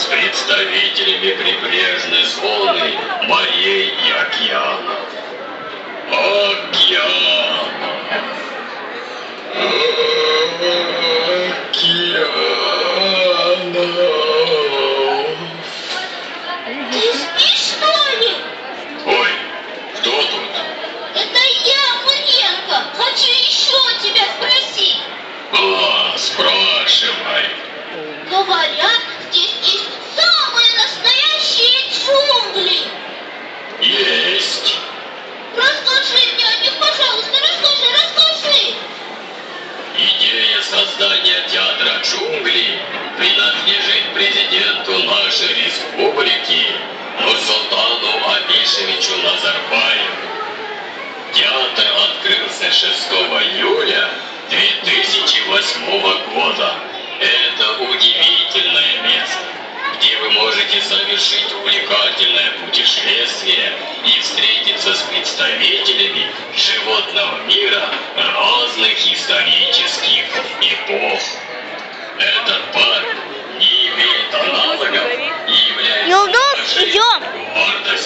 с представителями прибрежной зоны, морей и океанов. Океан! Океанов! Ты спишь, что ли? Ой, кто тут? Это я, Муренко. Хочу еще тебя спросить. А, спрашивай. Говорят, Создания театра джунглей принадлежит президенту нашей республики Нурсултану Абишевичу Назарбаеву. Театр открылся 6 июля 2008 года. Это удивительное место, где вы можете совершить увлекательное путешествие и встретиться с представителями животного мира разных исторических ball.